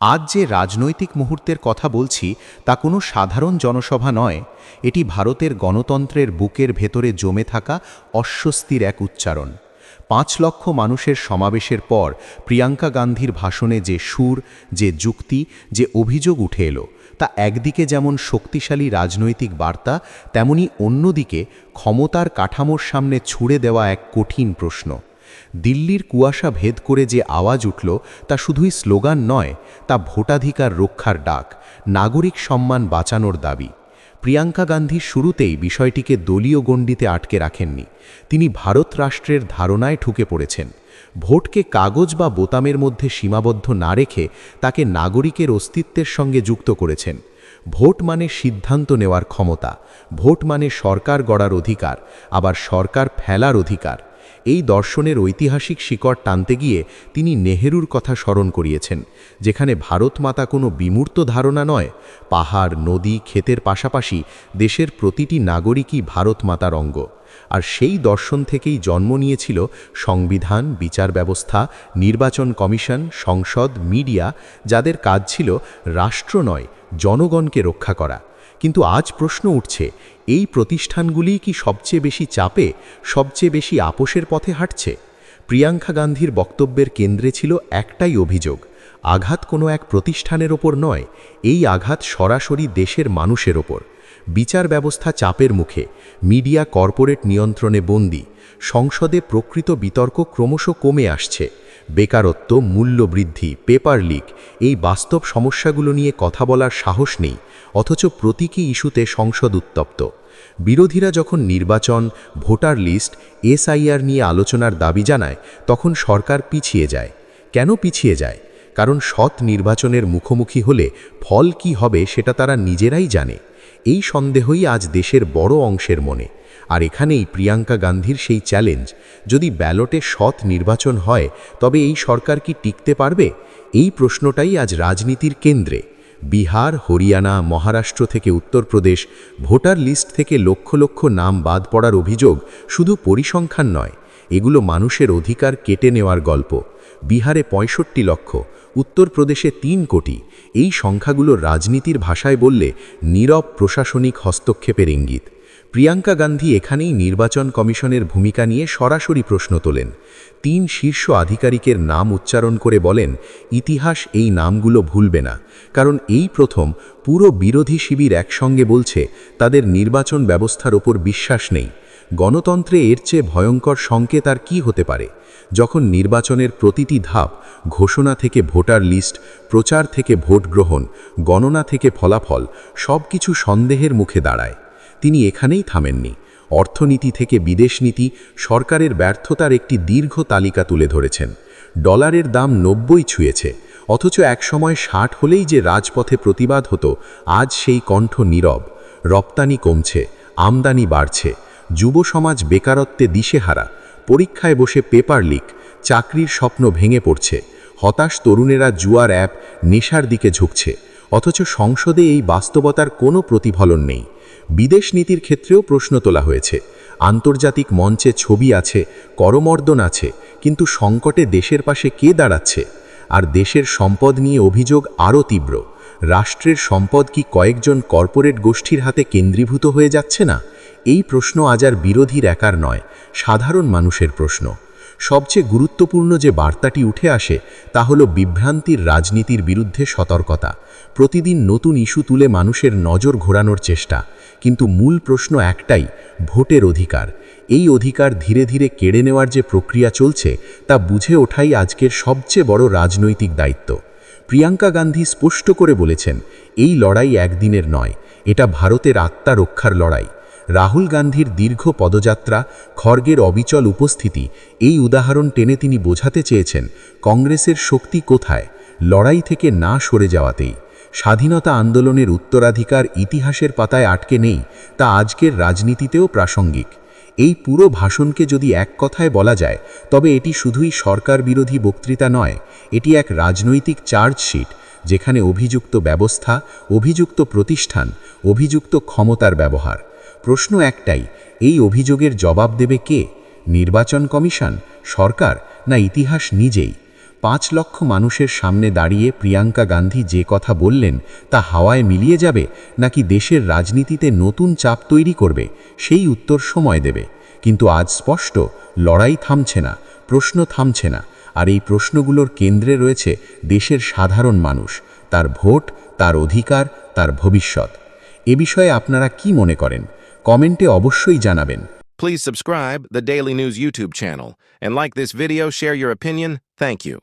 আজ যে রাজনৈতিক মুহূর্তের কথা বলছি, তা কোনো সাধারণ জনসভা নয়। এটি ভারতের গণতন্ত্রের বুকের ভেতরে জমে থাকা অস্বস্তির এক উচ্চারণ। পাঁচ লক্ষ মানুষের সমাবেশের পর প্রিয়াঙ্কা গান্ধীর ভাষণে যে সুর, যে যুক্তি, যে অভিযোগ উঠে এলো, তা একদিকে যেমন শক্তিশালী রাজনৈতিক বার্তা, তেমনি অন্যদিকে ক্ষমতার কাঠামোর সামনে ছুড়ে দেওয়া এক কঠিন প্রশ্ন। দিল্লির কুয়াশা ভেদ করে যে আওয়াজ উঠল তা শুধুই স্লোগান নয়, তা ভোটাধিকার রক্ষার ডাক, নাগরিক সম্মান বাঁচানোর দাবি। প্রিয়াঙ্কা গান্ধী শুরুতেই বিষয়টিকে দলীয় গণ্ডিতে আটকে রাখেননি। তিনি ভারত রাষ্ট্রের ধারণায় ঠুকে পড়েছেন। ভোটকে কাগজ বা বোতামের মধ্যে সীমাবদ্ধ না রেখে তাকে নাগরিকের অস্তিত্বের সঙ্গে যুক্ত করেছেন। ভোট মানে সিদ্ধান্ত নেওয়ার ক্ষমতা, ভোট মানে সরকার গড়ার অধিকার, আবার সরকার ফেলার অধিকার। এই দর্শনের ঐতিহাসিক শিকড় টানতে গিয়ে তিনি নেহেরুর কথা স্মরণ করিয়েছেন, যেখানে ভারত মাতা কোনো বিমূর্ত ধারণা নয়, পাহাড়, নদী, ক্ষেতের পাশাপাশি দেশের প্রতিটি নাগরিকই ভারত মাতার অঙ্গ। আর সেই দর্শন থেকেই জন্ম নিয়েছিল সংবিধান, বিচার ব্যবস্থা, নির্বাচন কমিশন, সংসদ, মিডিয়া, যাদের কাজ ছিল রাষ্ট্র নয়, জনগণকে রক্ষা করা। কিন্তু আজ প্রশ্ন উঠছে, এই প্রতিষ্ঠানগুলি কি সবচেয়ে বেশি চাপে, সবচেয়ে বেশি আপোষের পথে হাঁটছে? প্রিয়াঙ্কা গান্ধীর বক্তব্যের কেন্দ্রে ছিল একটাই অভিযোগ, আঘাত কোনো এক প্রতিষ্ঠানের ওপর নয়, এই আঘাত সরাসরি দেশের মানুষের ওপর। বিচার ব্যবস্থা চাপের মুখে, মিডিয়া কর্পোরেট নিয়ন্ত্রণে বন্দী, সংসদে প্রকৃত বিতর্ক ক্রমশ কমে আসছে। বেকারত্ব, মূল্যবৃদ্ধি পেপার লিক এই বাস্তব সমস্যাগুলো নিয়ে কথা বলার সাহস নেই, অথচ প্রতীকী ইস্যুতে সংসদ উত্তপ্ত। বিরোধীরা যখন নির্বাচন, ভোটার লিস্ট, এসআইআর নিয়ে আলোচনার দাবি জানায়, তখন সরকার পিছিয়ে যায়। কেন পিছিয়ে যায়? কারণ সৎ নির্বাচনের মুখোমুখি হলে ফল কি হবে সেটা তারা নিজেরাই জানে। এই সন্দেহই আজ দেশের বড় অংশের মনে। আর এখানেই প্রিয়াঙ্কা গান্ধীর সেই চ্যালেঞ্জ, যদি ব্যালটে সৎ নির্বাচন হয়, তবে এই সরকার কি টিকতে পারবে? এই প্রশ্নটাই আজ রাজনীতির কেন্দ্রে। বিহার, হরিয়ানা, মহারাষ্ট্র থেকে উত্তরপ্রদেশ, ভোটার লিস্ট থেকে লক্ষ লক্ষ নাম বাদ পড়ার অভিযোগ শুধু পরিসংখ্যান নয়, এগুলো মানুষের অধিকার কেটে নেওয়ার গল্প। বিহারে পঁয়ষট্টি লক্ষ উত্তরপ্রদেশে তিন কোটি। এই সংখ্যাগুলো রাজনীতির ভাষায় বললে নীরব প্রশাসনিক হস্তক্ষেপের ইঙ্গিত। প্রিয়াঙ্কা গান্ধী এখানেই নির্বাচন কমিশনের ভূমিকা নিয়ে সরাসরি প্রশ্ন তোলেন। তিন শীর্ষ আধিকারিকের নাম উচ্চারণ করে বলেন, ইতিহাস এই নামগুলো ভুলবে না। কারণ এই প্রথম পুরো বিরোধী শিবির একসঙ্গে বলছে, তাদের নির্বাচন ব্যবস্থার ওপর বিশ্বাস নেই। গণতন্ত্রে এর চেয়ে ভয়ঙ্কর সংকেত আর কী হতে পারে? যখন নির্বাচনের প্রতিটি ধাপ, ঘোষণা থেকে ভোটার লিস্ট, প্রচার থেকে ভোট গ্রহণ, গণনা থেকে ফলাফল সব কিছু সন্দেহের মুখে দাঁড়ায়। তিনি এখানেই থামেননি। অর্থনীতি থেকে বিদেশ নীতি, সরকারের ব্যর্থতার একটি দীর্ঘ তালিকা তুলে ধরেছেন। ডলারের দাম নব্বই ছুঁয়েছে, অথচ একসময় ষাট হলেই যে রাজপথে প্রতিবাদ হতো, আজ সেই কণ্ঠ নীরব। রপ্তানি কমছে, আমদানি বাড়ছে যুব সমাজ বেকারত্বে দিশেহারা, পরীক্ষায় বসে পেপার লিক, চাকরির স্বপ্ন ভেঙে পড়ছে, হতাশ তরুণেরা জুয়ার অ্যাপ নেশার দিকে ঝুঁকছে, অথচ সংসদে এই বাস্তবতার কোনো প্রতিফলন নেই। বিদেশ নীতির ক্ষেত্রেও প্রশ্ন তোলা হয়েছে, আন্তর্জাতিক মঞ্চে ছবি আছে, করমর্দন আছে, কিন্তু সংকটে দেশের পাশে কে দাঁড়াচ্ছে? আর দেশের সম্পদ নিয়ে অভিযোগ আরও তীব্র, রাষ্ট্রের সম্পদ কি কয়েকজন কর্পোরেট গোষ্ঠীর হাতে কেন্দ্রীভূত হয়ে যাচ্ছে না? এই প্রশ্ন আজ আর বিরোধীর একার নয়, সাধারণ মানুষের প্রশ্ন। সবচেয়ে গুরুত্বপূর্ণ যে বার্তাটি উঠে আসে, তা হল বিভ্রান্তির রাজনীতির বিরুদ্ধে সতর্কতা। প্রতিদিন নতুন ইস্যু তুলে মানুষের নজর ঘোরানোর চেষ্টা, কিন্তু মূল প্রশ্ন একটাই, ভোটের অধিকার। এই অধিকার ধীরে ধীরে কেড়ে নেওয়ার যে প্রক্রিয়া চলছে, তা বুঝে ওঠাই আজকের সবচেয়ে বড় রাজনৈতিক দায়িত্ব। প্রিয়াঙ্কা গান্ধী স্পষ্ট করে বলেছেন, এই লড়াই একদিনের নয়, এটা ভারতের আত্মা রক্ষার লড়াই। রাহুল গান্ধীর দীর্ঘ পদযাত্রা খর্গের অবিচল উপস্থিতি, এই উদাহরণ টেনে তিনি বোঝাতে চেয়েছেন, কংগ্রেসের শক্তি কোথায়? লড়াই থেকে না সরে যাওয়াতেই। স্বাধীনতা আন্দোলনের উত্তরাধিকার ইতিহাসের পাতায় আটকে নেই, তা আজকের রাজনীতিতেও প্রাসঙ্গিক। এই পুরো ভাষণকে যদি এক কথায় বলা যায়, তবে এটি শুধুই সরকার বিরোধী বক্তৃতা নয়, এটি এক রাজনৈতিক চার্জশিট, যেখানে অভিযুক্ত ব্যবস্থা, অভিযুক্ত প্রতিষ্ঠান, অভিযুক্ত ক্ষমতার ব্যবহার। প্রশ্ন একটাই, এই অভিযোগের জবাব দেবে কে? নির্বাচন কমিশন, সরকার না ইতিহাস নিজেই? পাঁচ লক্ষ মানুষের সামনে দাঁড়িয়ে প্রিয়াঙ্কা গান্ধী যে কথা বললেন, তা হাওয়ায় মিলিয়ে যাবে নাকি দেশের রাজনীতিতে নতুন চাপ তৈরি করবে? সেই উত্তর সময় দেবে। কিন্তু আজ স্পষ্ট, লড়াই থামছে না, প্রশ্ন থামছে না, আর এই প্রশ্নগুলোর কেন্দ্রে রয়েছে দেশের সাধারণ মানুষ, তার ভোট, তার অধিকার, তার ভবিষ্যৎ। এ বিষয়ে আপনারা কি মনে করেন? কমেন্টে অবশ্যই জানাবেন Please subscribe the Daily News YouTube channel and like this video, share your opinion. Thank you.